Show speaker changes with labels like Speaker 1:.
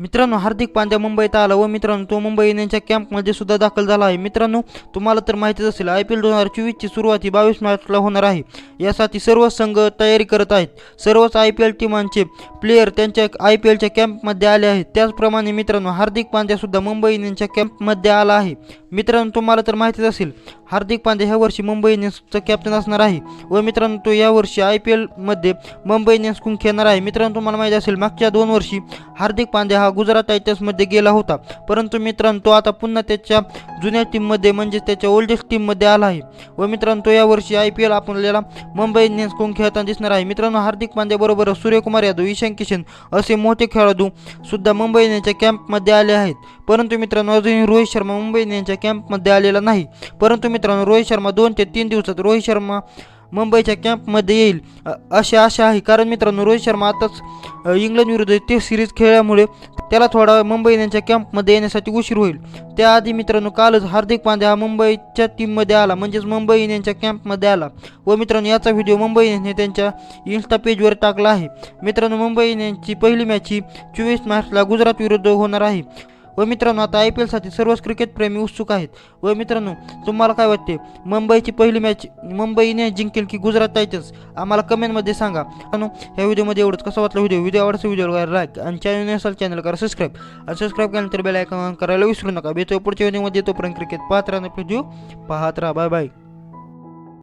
Speaker 1: मित्रांनो हार्दिक पांड्या मुंबईत आला व मित्रांनो तो मुंबई इंडियन्सच्या कॅम्पमध्ये सुद्धा दाखल झाला आहे. मित्रांनो तुम्हाला तर माहितीच असेल आय पी एल दोन हजार चोवीसची सुरुवात ही बावीस मार्चला होणार आहे. यासाठी सर्व संघ तयारी करत आहेत. सर्वच आय पी एल टीमांचे प्लेयर त्यांच्या आय पी एलच्या कॅम्पमध्ये आले आहेत. त्याचप्रमाणे मित्रांनो हार्दिक पांड्यासुद्धा मुंबई इंडियन्सच्या कॅम्पमध्ये आला आहे. मित्रांनो तुम्हाला तर माहितीच असेल हार्दिक पांड्या ह्या वर्षी मुंबई इंडियन्सचा कॅप्टन असणार आहे. व मित्रांनो तो यावर्षी आय पी एलमध्ये मुंबई इंडियन्सकडून खेळणार आहे. मित्रांनो तुम्हाला माहिती असेल मागच्या दोन वर्षी हार्दिक पांड्या हा गुजरात टायटन्समध्ये गेला होता. परंतु मित्रांनो तो आता पुन्हा त्याच्या जुन्या टीममध्ये म्हणजेच त्याच्या ओल्डेस्ट टीममध्ये आला आहे. व मित्रांनो तो यावर्षी आय पी एल आपल्याला मुंबई इंडियन्स कोण खेळताना दिसणार आहे? मित्रांनो हार्दिक पांड्याबरोबर सूर्यकुमार यादव ईशान किशन असे मोठे खेळाडू सुद्धा मुंबई इंडियन्सच्या कॅम्पमध्ये आले आहेत. परंतु मित्रांनो अजूनही रोहित शर्मा मुंबई इंडियन्सच्या कॅम्पमध्ये आलेला नाही. परंतु मित्रांनो रोहित शर्मा दोन ते तीन दिवसात रोहित शर्मा मुंबईच्या कॅम्पमध्ये येईल अशी आशा आहे. कारण मित्रांनो रोहित शर्मा आताच इंग्लंड विरुद्ध टेस्ट सिरीज खेळल्यामुळे त्याला थोडा मुंबई इंडियन्सच्या कॅम्पमध्ये येण्यासाठी उशीर होईल. त्याआधी मित्रांनो कालच हार्दिक पांड्या हा मुंबईच्या टीममध्ये आला म्हणजेच मुंबई इंडियन्सच्या कॅम्पमध्ये आला. व मित्रांनो याचा व्हिडिओ मुंबई इंडियन्सने त्यांच्या इन्स्टा पेजवर टाकला आहे. मित्रांनो मुंबई इंडियन्सची पहिली मॅच ही चोवीस मार्चला गुजरात विरुद्ध होणार आहे. व मित्रांनो आता आय पी एलसाठी सर्वच क्रिकेटप्रेमी उत्सुक आहेत. व मित्रांनो तुम्हाला काय वाटते? मुंबईची पहिली मॅच मुंबईने जिंकेल की गुजरात टायटन्स आम्हाला कमेंटमध्ये सांगा. मित्रांनो ह्या व्हिडिओमध्ये एवढंच. कसा वाटलं व्हिडिओ? व्हिडिओ आवडचा व्हिडिओ करा लाईक आणि चॅनल असाल चॅनल करा सबस्क्राईब आणि सबस्क्राईब केल्यानंतर बेल आयकॉन करायला विसरू नका. भेटतो पुढच्या व्हिडिओमध्ये तोपर्यंत क्रिकेट पाहत राहणार व्हिडिओ पाहत राहा. Bye bye